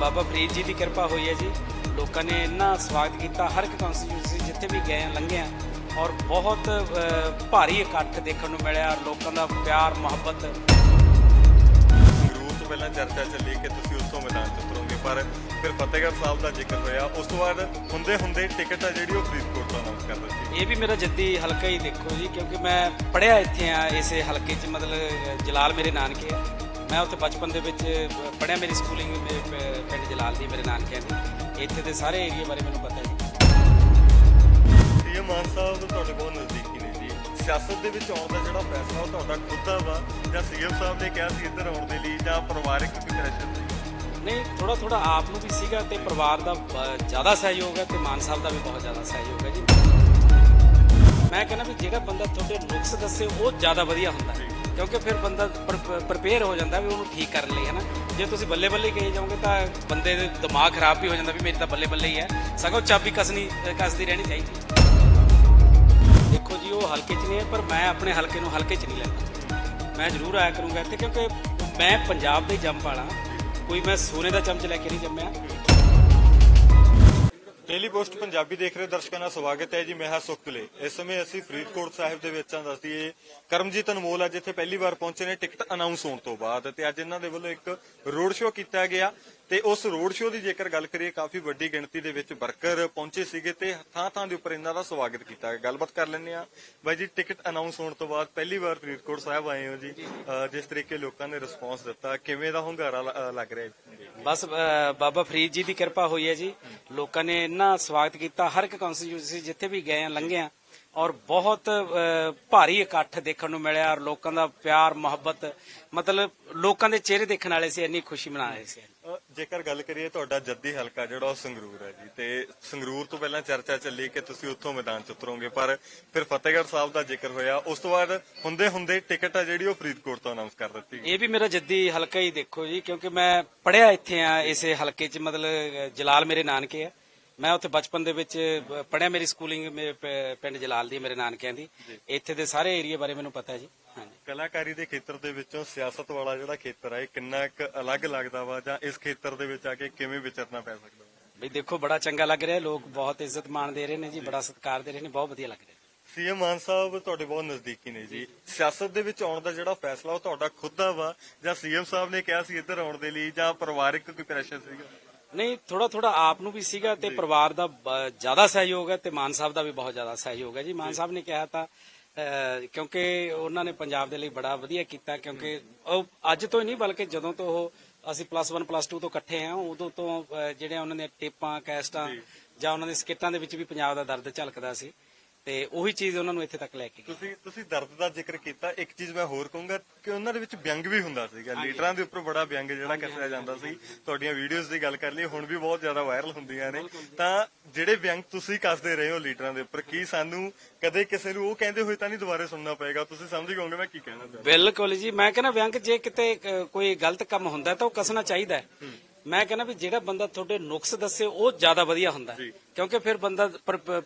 ਬਾਬਾ ਫਰੀਦ ਜੀ ਦੀ ਕਿਰਪਾ ਹੋਈ ਹੈ ਜੀ। ਲੋਕਾਂ ਨੇ ਇੰਨਾ ਸਵਾਗਤ ਕੀਤਾ ਹਰ ਇੱਕ ਕਨਸਟੀਟਿਊਂਸੀ ਜਿੱਥੇ ਵੀ ਗਏ ਲੰਘੇ ਆ। ਔਰ ਬਹੁਤ ਭਾਰੀ ਇਕੱਠ ਦੇਖਣ ਨੂੰ ਮਿਲਿਆ ਔਰ ਲੋਕਾਂ ਦਾ ਪਿਆਰ ਮੁਹੱਬਤ। ਸੰਗਰੂਰ ਤੋਂ ਪਹਿਲਾਂ ਚਰਚਾ ਚੱਲੀ ਕਿ ਤੁਸੀਂ ਉੱਥੋਂ ਮੈਦਾਨ 'ਚ ਉਤਰੋਗੇ ਪਰ ਫਿਰ ਫਤਿਹਗੜ੍ਹ ਸਾਹਿਬ ਦਾ ਜ਼ਿਕਰ ਹੋਇਆ। ਉਸ ਤੋਂ ਬਾਅਦ ਹੁੰਦੇ ਹੁੰਦੇ ਟਿਕਟ ਆ ਜਿਹੜੀ ਉਹ ਫਰੀਦਕੋਟ ਤੋਂ ਅਨਾਉਂਸ ਕਰ ਦਿੱਤੀ। ਇਹ ਵੀ ਮੇਰਾ ਜੱਦੀ ਹਲਕਾ ਹੀ ਦੇਖੋ ਜੀ ਕਿਉਂਕਿ ਮੈਂ ਪੜਿਆ ਇੱਥੇ ਆ ਇਸੇ ਹਲਕੇ 'ਚ ਮਤਲਬ ਜਲਾਲ ਮੇਰੇ ਨਾਨਕੇ ਆ। ਮੈਂ ਉੱਥੇ ਬਚਪਨ ਦੇ ਵਿੱਚ ਪੜਿਆ ਮੇਰੀ ਸਕੂਲਿੰਗ ਮੇਰੇ ਪ- ਪਿੰਡ ਜਲਾਲ ਦੀ ਮੇਰੇ ਨਾਨਕਿਆਂ ਦੀ। ਇੱਥੇ ਦੇ ਸਾਰੇ ਏਰੀਆ ਬਾਰੇ ਮੈਨੂੰ ਪਤਾ ਹੈ ਜੀ ਸੀਐਮ ਮਾਨ ਸਾਹਿਬ ਤੁਹਾਡੇ ਬਹੁਤ ਨਜ਼ਦੀਕੀ ਨੇ ਜੀ। ਸਿਆਸਤ ਦੇ ਵਿੱਚ ਆਉਣ ਦਾ ਜਿਹੜਾ ਫੈਸਲਾ ਉਹ ਤੁਹਾਡਾ ਖੁਦ ਦਾ ਵਾ ਜਾਂ ਸੀਐਮ ਸਾਹਿਬ ਨੇ ਕਿਹਾ ਸੀ ਇੱਧਰ ਆਉਣ ਦੇ ਲਈ ਜਾਂ ਪਰਿਵਾਰਕ ਕੋਈ ਪ੍ਰੈਸ਼ਰ ਸੀ ਨਹੀਂ ਥੋੜਾ ਥੋੜਾ ਆਪ ਨੂੰ ਵੀ ਸੀਗਾ ਤੇ ਪਰਿਵਾਰ ਦਾ ਬ- ਜ਼ਿਆਦਾ ਸਹਿਯੋਗ ਹੈ ਤੇ ਮਾਨ ਸਾਹਿਬ ਦਾ ਵੀ ਬਹੁਤ ਜ਼ਿਆਦਾ ਸਹਿਯੋਗ ਹੈ ਜੀ। ਮੈਂ ਕਹਿੰਦਾ ਵੀ ਜਿਹੜਾ ਬੰਦਾ ਤੁਹਾਡੇ ਨੁਕਸ ਦੱਸੇ ਉਹ ਜ਼ਿਆਦਾ ਵਧੀਆ ਹੁੰਦਾ ਹੈ। ਕਿਉਂਕਿ ਫਿਰ ਬੰਦਾ ਪ੍ਰਪੇਅਰ ਹੋ ਜਾਂਦਾ ਵੀ ਉਹਨੂੰ ਠੀਕ ਕਰਨ ਲਈ, ਹੈ ਨਾ? ਜੇ ਤੁਸੀਂ ਬੱਲੇ ਬੱਲੇ ਕਹੀ ਜਾਓਗੇ ਤਾਂ ਬੰਦੇ ਦੇ ਦਿਮਾਗ ਖਰਾਬ ਵੀ ਹੋ ਜਾਂਦਾ ਵੀ ਮੇਰੀ ਤਾਂ ਬੱਲੇ ਬੱਲੇ ਹੀ ਹੈ। ਸਗੋਂ ਚਾਬੀ ਕਸਣੀ ਕਸਦੀ ਰਹਿਣੀ ਚਾਹੀਦੀ ਦੇਖੋ ਜੀ, ਉਹ ਹਲਕੇ 'ਚ ਨਹੀਂ ਹੈ, ਪਰ ਮੈਂ ਆਪਣੇ ਹਲਕੇ ਨੂੰ ਹਲਕੇ 'ਚ ਨਹੀਂ ਲੈਂਦਾ। ਮੈਂ ਜ਼ਰੂਰ ਆਇਆ ਕਰੂੰਗਾ ਇੱਥੇ ਕਿਉਂਕਿ ਮੈਂ ਪੰਜਾਬ ਦੇ ਹੀ। ਜੰਮ ਵਾਲਾ ਕੋਈ ਮੈਂ ਸੋਨੇ ਦਾ ਚਮਚ ਲੈ ਕੇ ਨਹੀਂ ਜੰਮਿਆ। ਡੇਲੀ ਪੋਸਟ ਪੰਜਾਬੀ ਦੇਖ ਰਹੇ ਦਰਸ਼ਕਾਂ ਦਾ ਸਵਾਗਤ ਹੈ ਜੀ, ਮੈਂ ਹਾਂ ਸੁਖਤਲੇ ਇਸ ਸਮੇਂ ਅਸੀਂ ਫਰੀਦਕੋਟ ਸਾਹਿਬ ਦੇ ਵਿੱਚ ਹਾਂ ਦੱਸਦੀਏ ਕਰਮਜੀਤ ਅਨਮੋਲ ਅੱਜ ਇੱਥੇ ਪਹਿਲੀ ਵਾਰ ਪਹੁੰਚੇ ਨੇ ਟਿਕਟ ਅਨਾਉਂਸ ਹੋਣ ਤੋਂ ਬਾਅਦ ਤੇ ਅੱਜ ਇਹਨਾਂ ਦੇ ਵੱਲੋਂ ਇੱਕ ਰੋਡ ਸ਼ੋਅ ਕੀਤਾ ਗਿਆ। ਤੇ ਉਸ ਰੋਡ ਸ਼ੋਅ ਦੀ ਜੇਕਰ ਗੱਲ ਕਰੀਏ ਕਾਫੀ ਵੱਡੀ ਗਿਣਤੀ ਦੇ ਵਿੱਚ ਵਰਕਰ ਪਹੁੰਚੇ ਸੀਗੇ ਤੇ ਥਾਂ ਥਾਂ ਦੇ ਉੱਪਰ ਇਹਨਾਂ ਦਾ ਸਵਾਗਤ ਕੀਤਾ ਗਿਆ। ਗੱਲਬਾਤ ਕਰ ਲੈਂਦੇ ਆ ਬਾਈ ਜੀ ਟਿਕਟ ਅਨਾਉਂਸ ਹੋਣ ਤੋਂ ਬਾਅਦ ਪਹਿਲੀ ਵਾਰ ਫਰੀਦਕੋਟ ਸਾਹਿਬ ਆਏ ਹੋ ਜੀ। ਜਿਸ ਤਰੀਕੇ ਲੋਕਾਂ ਨੇ ਰਿਸਪੌਂਸ ਦਿੱਤਾ ਕਿਵੇਂ ਦਾ ਹੁੰਗਾਰਾ ਲੱਗ ਰਿਹਾ ਬਸ ਬਾਬਾ ਫਰੀਦ ਜੀ ਦੀ ਕਿਰਪਾ ਹੋਈ ਹੈ ਜੀ। ਲੋਕਾਂ ਨੇ ਇੰਨਾ ਸਵਾਗਤ ਕੀਤਾ। ਹਰ ਇੱਕ ਕਨਸਟੀਟਿਊਂਸੀ ਜਿੱਥੇ ਵੀ ਗਏ ਆ ਲੰਘੇ ਆ ਔਰ ਬਹੁਤ ਭਾਰੀ ਇਕੱਠ ਦੇਖਣ ਨੂੰ ਮਿਲਿਆ ਔਰ ਲੋਕਾਂ ਦਾ ਪਿਆਰ ਮੁਹੱਬਤ ਮਤਲਬ ਲੋਕਾਂ ਦੇ ਚਿਹਰੇ ਦੇਖਣ ਵਾਲੇ ਸੀ ਇੰਨੀ ਖੁਸ਼ੀ ਮਨਾ ਰਹੇ ਸੀ। ਜੇਕਰ ਗੱਲ ਕਰੀਏ ਤੁਹਾਡਾ ਜੱਦੀ ਹਲਕਾ ਜਿਹੜਾ ਉਹ ਸੰਗਰੂਰ ਹੈ ਜੀ ਤੇ ਸੰਗਰੂਰ ਤੋਂ ਪਹਿਲਾਂ ਚਰਚਾ ਚੱਲੀ ਕਿ ਤੁਸੀਂ ਉੱਥੋਂ ਮੈਦਾਨ 'ਚ ਉਤਰੋਗੇ ਪਰ ਫਿਰ ਫਤਿਹਗੜ੍ਹ ਸਾਹਿਬ ਦਾ ਜ਼ਿਕਰ ਹੋਇਆ। ਉਸ ਤੋਂ ਬਾਅਦ ਹੁੰਦੇ ਹੁੰਦੇ ਟਿਕਟ ਆ ਜਿਹੜੀ ਉਹ ਫਰੀਦਕੋਟ ਤੋਂ ਅਨਾਉਂਸ ਕਰ ਦਿੱਤੀ ਇਹ ਵੀ ਮੇਰਾ ਜੱਦੀ ਹਲਕਾ ਹੀ ਦੇਖੋ ਜੀ ਕਿਉਂਕਿ ਮੈਂ ਪੜਿਆ ਇੱਥੇ ਆ ਇਸੇ ਹਲਕੇ 'ਚ ਮਤਲਬ ਜਲਾਲ ਮੇਰੇ ਨਾਨਕੇ ਆ। ਮੈਂ ਉੱਥੇ ਬਚਪਨ ਦੇ ਵਿੱਚ ਪੜਿਆ ਮੇਰੀ ਸਕੂਲਿੰਗ ਮੇਰੇ ਪਿੰਡ ਜਲਾਲ ਦੀ ਮੇਰੇ ਨਾਨਕਿਆਂ ਦੀ। ਇੱਥੇ ਦੇ ਸਾਰੇ ਏਰੀਆ ਬਾਰੇ ਮੈਨੂੰ ਪਤਾ ਹੈ ਜੀ ਹਾਂਜੀ। ਕਲਾਕਾਰੀ ਦੇ ਖੇਤਰ ਦੇ ਵਿੱਚੋਂ ਸਿਆਸਤ ਵਾਲਾ ਜਿਹੜਾ ਖੇਤਰ ਹੈ ਇਹ ਕਿੰਨਾ ਇੱਕ ਅਲੱਗ ਲੱਗਦਾ ਵਾ ਜਾਂ ਇਸ ਖੇਤਰ ਦੇ ਵਿੱਚ ਆ ਕੇ ਕਿਵੇਂ ਵਿਚਰਨਾ ਪੈ ਸਕਦਾ? ਬਈ ਦੇਖੋ ਬੜਾ ਚੰਗਾ ਲੱਗ ਰਿਹਾ ਲੋਕ ਬਹੁਤ ਇੱਜ਼ਤ ਮਾਣ ਦੇ ਰਹੇ ਨੇ ਜੀ ਬੜਾ ਸਤਿਕਾਰ ਦੇ ਰਹੇ ਨੇ ਬਹੁਤ ਵਧੀਆ ਲੱਗ ਰਿਹਾ। ਸੀਐਮ ਮਾਨ ਸਾਹਿਬ ਤੁਹਾਡੇ ਬਹੁਤ ਨਜ਼ਦੀਕੀ ਨੇ ਜੀ। ਸਿਆਸਤ ਦੇ ਵਿੱਚ ਆਉਣ ਦਾ ਜਿਹੜਾ ਫੈਸਲਾ ਉਹ ਤੁਹਾਡਾ ਖੁਦ ਦਾ ਵਾ ਜਾਂ ਸੀਐਮ ਸਾਹਿਬ ਨੇ ਕਿਹਾ ਸੀ ਇੱਧਰ ਆਉਣ ਦੇ ਲਈ ਜਾਂ ਪਰਿਵਾਰਕ ਕੋਈ ਪ੍ਰੈਸ਼ਰ ਸੀਗਾ? ਨਹੀਂ ਥੋੜਾ ਥੋੜਾ ਆਪ ਨੂੰ ਵੀ ਸੀਗਾ ਤੇ ਪਰਿਵਾਰ ਦਾ ਜ਼ਿਆਦਾ ਸਹਿਯੋਗ ਹੈ ਤੇ ਮਾਨ ਸਾਹਿਬ ਦਾ ਵੀ ਬਹੁਤ ਜ਼ਿਆਦਾ ਸਹਿਯੋਗ ਹੈ ਜੀ। ਮਾਨ ਸਾਹਿਬ ਨੇ ਕਿਹਾ ਤਾਂ ਕਿਉਂਕਿ ਉਹਨਾਂ ਨੇ ਪੰਜਾਬ ਦੇ ਲਈ ਬੜਾ ਵਧੀਆ ਕੀਤਾ ਕਿਉਂਕਿ ਉਹ ਅੱਜ ਤੋਂ ਹੀ ਨਹੀਂ ਬਲਕਿ ਜਦੋਂ ਤੋਂ ਉਹ ਅਸੀਂ ਪਲੱਸ 1 ਪਲੱਸ 2 ਤੋਂ ਇਕੱਠੇ ਆ ਉਦੋਂ ਤੋਂ ਜਿਹੜੇ ਉਹਨਾਂ ਦੇ ਟੇਪਾਂ ਕੈਸਟਾਂ ਜਾਂ। ਉਹਨਾਂ ਦੇ ਸਕਿੱਟਾਂ ਦੇ ਵਿੱਚ ਵੀ ਪੰਜਾਬ ਦਾ ਦਰਦ ਝਲਕਦਾ ਸੀ। ਤੇ ਉਹੀ ਚੀਜ਼ ਉਹਨਾਂ ਨੂੰ ਇੱਥੇ ਤੱਕ ਲੈ ਕੇ ਗਈ ਤੁਸੀਂ ਤੁਸੀਂ ਦਰਦ ਦਾ ਜ਼ਿਕਰ ਕੀਤਾ। ਇੱਕ ਚੀਜ਼ ਮੈਂ ਹੋਰ ਕਹੂੰਗਾ ਕਿ ਉਹਨਾਂ ਦੇ ਵਿੱਚ ਵਿਅੰਗ ਵੀ ਹੁੰਦਾ ਸੀਗਾ। ਲੀਡਰਾਂ ਦੇ ਉੱਪਰ ਬੜਾ ਵਿਅੰਗ ਜਿਹੜਾ ਕੱਸਿਆ ਜਾਂਦਾ ਸੀ। ਤੁਹਾਡੀਆਂ ਵੀਡੀਓਜ਼ ਦੀ ਗੱਲ ਕਰ ਲਈ ਹੁਣ ਵੀ ਬਹੁਤ ਜ਼ਿਆਦਾ ਵਾਇਰਲ ਹੁੰਦੀਆਂ ਨੇ। ਤਾਂ ਜਿਹੜੇ ਵਿਅੰਗ ਤੁਸੀਂ ਕੱਸਦੇ ਰਹੇ ਹੋ ਲੀਡਰਾਂ ਦੇ ਉੱਪਰ ਕੀ ਸਾਨੂੰ ਕਦੇ ਕਿਸੇ ਨੂੰ ਉਹ ਕਹਿੰਦੇ ਹੋਏ ਤਾਂ ਨਹੀਂ ਦੁਬਾਰੇ ਸੁਣਨਾ ਪਏਗਾ? ਤੁਸੀਂ ਸਮਝ ਗਏ ਮੈਂ ਕੀ ਕਹਿਣਾ ਚਾਹੁੰਦਾ। ਬਿਲਕੁਲ ਜੀ। ਮੈਂ ਕਹਿੰਦਾ ਵਿਅੰਗ ਜੇ ਕਿਤੇ ਕੋਈ ਗਲਤ ਕੰਮ ਹੁੰਦਾ ਤਾਂ ਉਹ ਕਸਣਾ ਚਾਹੀਦਾ। ਮੈਂ ਕਹਿੰਦਾ ਵੀ ਜਿਹੜਾ ਬੰਦਾ ਤੁਹਾਡੇ ਨੁਕਸ ਦੱਸੇ ਉਹ ਜ਼ਿਆਦਾ ਵਧੀਆ ਹੁੰਦਾ ਹੈ। ਕਿਉਂਕਿ ਫਿਰ ਬੰਦਾ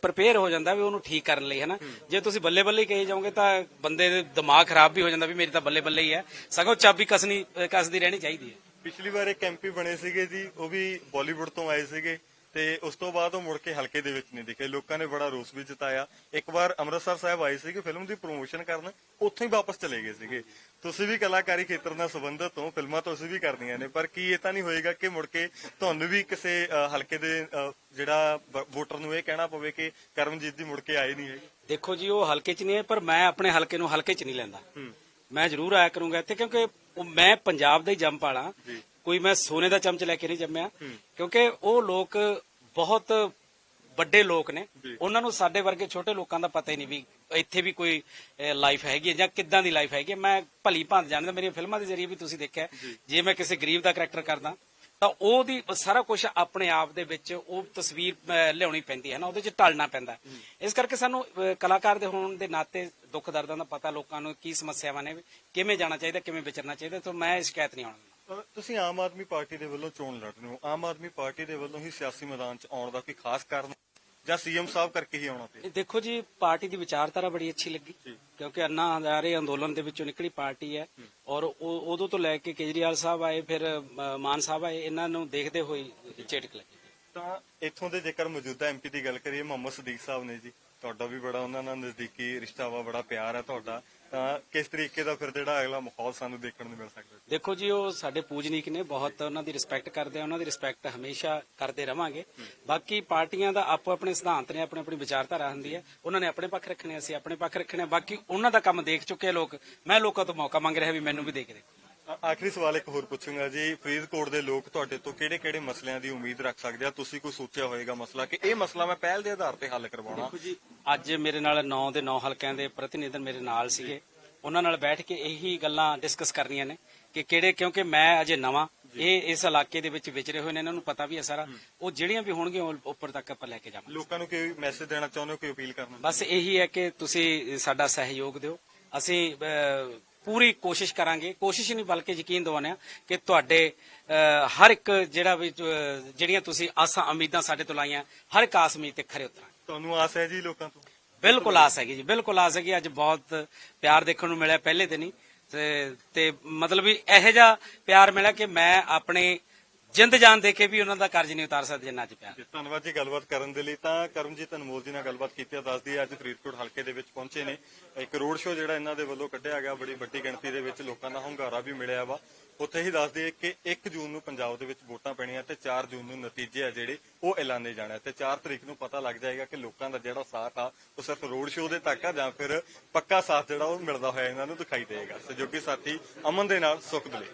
ਪ੍ਰਪੇਅਰ ਹੋ ਜਾਂਦਾ ਵੀ ਉਹਨੂੰ ਠੀਕ ਕਰਨ ਲਈ ਹੈ। ਨਾ ਜੇ ਤੁਸੀਂ ਬੱਲੇ ਬੱਲੇ ਕਹੀ ਜਾਓਗੇ ਤਾਂ ਬੰਦੇ ਦੇ ਦਿਮਾਗ ਖਰਾਬ ਵੀ ਹੋ ਜਾਂਦਾ ਵੀ ਮੇਰੀ ਤਾਂ ਬੱਲੇ ਬੱਲੇ ਹੀ ਹੈ। ਸਗੋਂ ਚਾਬੀ ਕਸਣੀ ਅਹ, ਕਸਦੀ ਰਹਿਣੀ ਚਾਹੀਦੀ ਹੈ। ਪਿਛਲੀ ਵਾਰ ਇੱਕ ਐਮਪੀ ਬਣੇ ਸੀਗੇ ਜੀ ਉਹ ਵੀ ਬਾਲੀਵੁੱਡ ਤੋਂ ਆਏ ਸੀਗੇ। ਤੇ ਉਸ ਤੋਂ ਬਾਅਦ ਉਹ ਮੁੜ ਕੇ ਹਲਕੇ ਦੇ ਵਿੱਚ ਨਹੀਂ ਦਿਖੇ। ਲੋਕਾਂ ਨੇ ਬੜਾ ਰੋਸ ਵੀ ਜਤਾਇਆ। ਇੱਕ ਵਾਰ ਅੰਮ੍ਰਿਤਸਰ ਸਾਹਿਬ ਆਏ ਸੀਗੇ ਫਿਲਮ ਦੀ ਪ੍ਰੋਮੋਸ਼ਨ ਕਰਨ ਉੱਥੋਂ ਹੀ ਵਾਪਸ ਚਲੇ ਗਏ ਸੀਗੇ। ਤੁਸੀਂ ਵੀ ਕਲਾਕਾਰੀ ਖੇਤਰ ਨਾਲ ਸੰਬੰਧਿਤ ਹੋ ਫਿਲਮਾਂ ਤੁਸੀਂ ਵੀ ਕਰਨੀਆਂ ਨੇ ਪਰ ਕੀ ਇਹ ਤਾਂ ਨਹੀਂ ਹੋਏਗਾ ਕਿ ਮੁੜ ਕੇ ਤੁਹਾਨੂੰ ਵੀ ਕਿਸੇ ਹਲਕੇ ਦੇ ਜਿਹੜਾ ਵੋਟਰ ਨੂੰ ਇਹ ਕਹਿਣਾ ਪਵੇ ਕਿ ਕਰਮਜੀਤ ਦੀ ਮੁੜ ਕੇ ਆਏ ਨਹੀਂ ਹੈਗੇ? ਦੇਖੋ ਜੀ ਉਹ ਹਲਕੇ 'ਚ ਨਹੀਂ ਹੈ ਪਰ ਮੈਂ ਆਪਣੇ ਹਲਕੇ ਨੂੰ ਹਲਕੇ 'ਚ ਨਹੀਂ ਲੈਂਦਾ। ਮੈਂ ਜ਼ਰੂਰ ਆਇਆ ਕਰੂੰਗਾ ਇੱਥੇ ਕਿਉਂਕਿ ਮੈਂ ਪੰਜਾਬ ਦਾ ਹੀ ਜੰਮ ਪਾਲਾ ਕੋਈ ਮੈਂ ਸੋਨੇ ਦਾ ਚਮਚ ਲੈ ਕੇ ਨਹੀਂ ਜੰਮਿਆ। ਕਿਉਂਕਿ ਉਹ ਲੋਕ ਬਹੁਤ ਵੱਡੇ ਲੋਕ ਨੇ। ਉਹਨਾਂ ਨੂੰ ਸਾਡੇ ਵਰਗੇ ਛੋਟੇ ਲੋਕਾਂ ਦਾ ਪਤਾ ਹੀ ਨਹੀਂ ਵੀ ਇੱਥੇ ਵੀ ਕੋਈ ਲਾਈਫ ਹੈਗੀ ਜਾਂ ਕਿੱਦਾਂ ਦੀ ਲਾਈਫ ਹੈਗੀ। ਮੈਂ ਭਲੀ ਭਾਂਤ ਜਾਣਦਾ ਮੇਰੀਆਂ ਫਿਲਮਾਂ ਦੇ ਜ਼ਰੀਏ ਵੀ ਤੁਸੀਂ ਦੇਖਿਆ ਜੇ। ਮੈਂ ਕਿਸੇ ਗਰੀਬ ਦਾ ਕਰੈਕਟਰ ਕਰਦਾ ਤਾਂ ਉਹਦੀ ਸਾਰਾ ਕੁਝ ਆਪਣੇ ਆਪ ਦੇ ਵਿੱਚ ਉਹ ਤਸਵੀਰ ਲਿਆਉਣੀ ਪੈਂਦੀ ਹੈ ਨਾ ਉਹਦੇ 'ਚ ਢਲਣਾ ਪੈਂਦਾ ਇਸ ਕਰਕੇ ਸਾਨੂੰ ਕਲਾਕਾਰ ਦੇ ਹੋਣ ਦੇ ਨਾਤੇ ਦੁੱਖ ਦਰਦਾਂ ਦਾ ਪਤਾ ਲੋਕਾਂ ਨੂੰ ਕੀ ਸਮੱਸਿਆਵਾਂ ਨੇ ਕਿਵੇਂ ਜਾਣਾ ਚਾਹੀਦਾ ਕਿਵੇਂ ਵਿਚਰਨਾ ਚਾਹੀਦਾ ਤਾਂ ਮੈਂ ਸ਼ਿਕਾਇਤ ਨਹੀਂ ਆਉਣ। ਤੁਸੀਂ ਆਮ ਆਦਮੀ ਪਾਰਟੀ ਦੇ ਵੱਲੋਂ ਚੋਣ ਲੜ ਰਹੇ ਹੋ। ਆਮ ਆਦਮੀ ਪਾਰਟੀ ਦੇ ਵੱਲੋਂ ਹੀ ਸਿਆਸੀ ਮੈਦਾਨ 'ਚ ਆਉਣ ਦਾ ਕੋਈ ਖਾਸ ਕਾਰਨ ਜਾਂ ਸੀਐਮ ਸਾਹਿਬ ਕਰਕੇ ਹੀ ਆਉਣਾ ਪਿਆ? ਦੇਖੋ ਜੀ ਪਾਰਟੀ ਦੀ ਵਿਚਾਰਧਾਰਾ ਬੜੀ ਅੱਛੀ ਲੱਗੀ ਕਿਉਂਕਿ ਅੰਨਾ ਹਜ਼ਾਰੇ ਅੰਦੋਲਨ ਦੇ ਵਿੱਚੋਂ ਨਿਕਲੀ ਪਾਰਟੀ ਹੈ। ਔਰ ਉਦੋਂ ਤੋਂ ਲੈ ਕੇ ਕੇਜਰੀਵਾਲ ਸਾਹਿਬ ਆਏ ਫਿਰ ਮਾਨ ਸਾਹਿਬ ਆਏ ਇਹਨਾਂ ਨੂੰ ਦੇਖਦੇ ਹੋਏ ਝਟਕ ਲੱਗੀ। ਤਾਂ ਇੱਥੋਂ ਦੇ ਜੇਕਰ ਮੌਜੂਦਾ ਐਮਪੀ ਦੀ ਗੱਲ ਕਰੀਏ ਮੁਹੰਮਦ ਸਦੀਕ ਸਾਹਿਬ ਨੇ ਜੀ ਤੁਹਾਡਾ ਵੀ ਬੜਾ ਉਹਨਾਂ ਨਾਲ ਨਜ਼ਦੀਕੀ ਰਿਸ਼ਤਾ ਵਾ ਬੜਾ ਪਿਆਰ ਹੈ ਤੁਹਾਡਾ। ਤਾਂ ਕਿਸ ਤਰੀਕੇ ਦਾ ਫਿਰ ਜਿਹੜਾ ਅਗਲਾ ਮਾਹੌਲ ਸਾਨੂੰ ਦੇਖਣ ਨੂੰ ਮਿਲ ਸਕਦਾ ਦੇਖੋ ਜੀ ਉਹ ਸਾਡੇ ਪੂਜਨੀਕ ਨੇ ਬਹੁਤ ਉਹਨਾਂ ਦੀ ਰਿਸਪੈਕਟ ਕਰਦੇ ਆ ਉਹਨਾਂ ਦੀ ਰਿਸਪੈਕਟ ਹਮੇਸ਼ਾ ਕਰਦੇ ਰਵਾਂਗੇ। ਬਾਕੀ ਪਾਰਟੀਆਂ ਦਾ ਆਪੋ ਆਪਣੇ ਸਿਧਾਂਤ ਨੇ ਆਪਣੀ ਆਪਣੀ ਵਿਚਾਰਧਾਰਾ ਹੁੰਦੀ ਹੈ। ਉਹਨਾਂ ਨੇ ਆਪਣੇ ਪੱਖ ਰੱਖਣੇ ਅਸੀਂ ਆਪਣੇ ਪੱਖ ਰੱਖਣੇ ਆ। ਬਾਕੀ ਉਹਨਾਂ ਦਾ ਕੰਮ ਦੇਖ ਚੁੱਕੇ ਲੋਕ। ਮੈਂ ਲੋਕਾਂ ਤੋਂ ਮੌਕਾ ਮੰਗ ਰਿਹਾ ਵੀ ਮੈਨੂੰ ਵੀ ਦੇ ਕੇ ਦੇਖੋ। ਆ- ਆਖਰੀ ਸਵਾਲ ਇੱਕ ਹੋਰ ਪੁੱਛੂੰਗਾ ਜੀ। ਫਰੀਦਕੋਟ ਦੇ ਲੋਕ ਤੁਹਾਡੇ ਤੋਂ ਕਿਹੜੇ-ਕਿਹੜੇ ਮਸਲਿਆਂ ਦੀ ਉਮੀਦ ਰੱਖ ਸਕਦੇ ਆ? ਤੁਸੀਂ ਕੋਈ ਸੋਚਿਆ ਹੋਏਗਾ ਮਸਲਾ ਕਿ ਇਹ ਮਸਲਾ ਮੈਂ ਪਹਿਲ ਦੇ ਆਧਾਰ ਤੇ ਹੱਲ ਕਰਵਾਉਣਾ? ਦੇਖੋ ਜੀ ਅੱਜ ਮੇਰੇ ਨਾਲ 9 ਦੇ 9 ਹਲਕਿਆਂ ਦੇ ਪ੍ਰਤੀਨਿਧ ਮੇਰੇ ਨਾਲ ਸੀਗੇ। ਉਹਨਾਂ ਨਾਲ ਬੈਠ ਕੇ ਇਹੀ ਗੱਲਾਂ ਡਿਸਕਸ ਕਰਨੀਆਂ ਨੇ ਕਿ ਕਿਹੜੇ ਕਿਉਂਕਿ ਮੈਂ ਅਜੇ ਨਵਾਂ ਇਹ ਇਸ ਇਲਾਕੇ ਦੇ ਵਿੱਚ ਵਿਚਰੇ ਹੋਏ ਨੇ ਇਹਨਾਂ ਨੂੰ ਪਤਾ ਵੀ ਹੈ ਸਾਰਾ। ਉਹ ਜਿਹੜੀਆਂ ਵੀ ਹੋਣਗੀਆਂ ਉਹ ਉੱਪਰ ਤੱਕ ਆਪਾਂ ਲੈ ਕੇ ਜਾਵਾਂਗੇ। ਲੋਕਾਂ ਨੂੰ ਕੋਈ ਮੈਸੇਜ ਦੇਣਾ ਚਾਹੁੰਦੇ ਹੋ ਕੋਈ ਅਪੀਲ ਕਰਨਾ ਬਸ ਇਹੀ ਹੈ ਕਿ ਤੁਸੀਂ ਸਾਡਾ ਸਹਿਯੋਗ ਦਿਓ। ਅਸੀਂ ਪੂਰੀ ਕੋਸ਼ਿਸ਼ ਕਰਾਂਗੇ। ਕੋਸ਼ਿਸ਼ ਨਹੀਂ ਬਲਕਿ ਯਕੀਨ ਦਿਵਾਉਂਦੇ ਕਿ ਤੁਹਾਡੇ ਹਰ ਇੱਕ ਜਿਹੜਾ ਵੀ ਜਿਹੜੀਆਂ ਤੁਸੀਂ ਆਸਾਂ ਉਮੀਦਾਂ ਸਾਡੇ ਤੋਂ ਲਾਈਆਂ ਹਰ ਇੱਕ ਆਸ ਉਮੀਦ ਤੇ ਖਰੇ ਉਤਰਾਂਗੇ। ਤੁਹਾਨੂੰ ਆਸ ਹੈ ਜੀ ਲੋਕਾਂ ਤੋਂ? ਬਿਲਕੁਲ ਆਸ ਹੈਗੀ ਜੀ ਬਿਲਕੁਲ ਆਸ ਹੈਗੀ। ਅੱਜ ਬਹੁਤ ਪਿਆਰ ਦੇਖਣ ਨੂੰ ਮਿਲਿਆ ਪਹਿਲੇ ਦਿਨ। ਹੀ ਤੇ ਤੇ ਮਤਲਬ ਵੀ ਇਹੋ ਜਿਹਾ ਪਿਆਰ ਮਿਲਿਆ ਕਿ ਮੈਂ ਆਪਣੇ ਜਿੰਦ ਜਾਨ ਦੇ ਕੇ ਵੀ ਉਹਨਾਂ ਦਾ ਕਰਜ਼ ਨਹੀਂ ਉਤਾਰ ਸਕਦੇ ਜਿੰਨਾ ਅੱਜ ਪਿਆਰ ਜੀ, ਧੰਨਵਾਦ ਜੀ ਗੱਲਬਾਤ ਕਰਨ ਦੇ ਲਈ। ਤਾਂ ਕਰਮਜੀਤ ਅਨਮੋਲ ਜੀ ਨਾਲ ਗੱਲਬਾਤ ਕੀਤੀ ਆ ਦੱਸਦੀ ਹੈ ਅੱਜ ਫਰੀਦਕੋਟ ਹਲਕੇ ਦੇ ਵਿੱਚ ਪਹੁੰਚੇ ਨੇ। ਇੱਕ ਰੋਡ ਸ਼ੋਅ ਜਿਹੜਾ ਇਹਨਾਂ ਦੇ ਵੱਲੋਂ ਕੱਢਿਆ ਗਿਆ ਬੜੀ ਵੱਡੀ ਗਿਣਤੀ ਦੇ ਵਿੱਚ ਲੋਕਾਂ ਦਾ ਹੁੰਗਾਰਾ ਵੀ ਮਿਲਿਆ ਵਾ। ਉੱਥੇ ਹੀ ਦੱਸਦੀ ਹੈ ਕਿ 1 ਜੂਨ ਨੂੰ ਪੰਜਾਬ ਦੇ ਵਿੱਚ ਵੋਟਾਂ ਪੈਣੀਆਂ ਤੇ 4 ਜੂਨ ਨੂੰ ਨਤੀਜੇ ਆ ਜਿਹੜੇ ਉਹ ਐਲਾਨੇ ਜਾਣਾ। ਤੇ 4 ਤਰੀਕ ਨੂੰ ਪਤਾ ਲੱਗ ਜਾਏਗਾ ਕਿ ਲੋਕਾਂ ਦਾ ਜਿਹੜਾ ਸਾਥ ਆ ਉਹ ਸਿਰਫ ਰੋਡ ਸ਼ੋਅ ਦੇ ਤੱਕ ਆ ਜਾਂ ਫਿਰ ਪੱਕਾ ਸਾਥ ਜਿਹੜਾ ਉਹ ਮਿਲਦਾ ਹੋਇਆ ਇਹਨਾਂ ਨੂੰ ਦਿਖਾਈ ਦੇਗਾ ਸਹਿਯੋਗੀ ਸਾਥੀ ਅਮਨ ਦੇ ਨਾਲ ਸੁਖ ਦੁਲੇ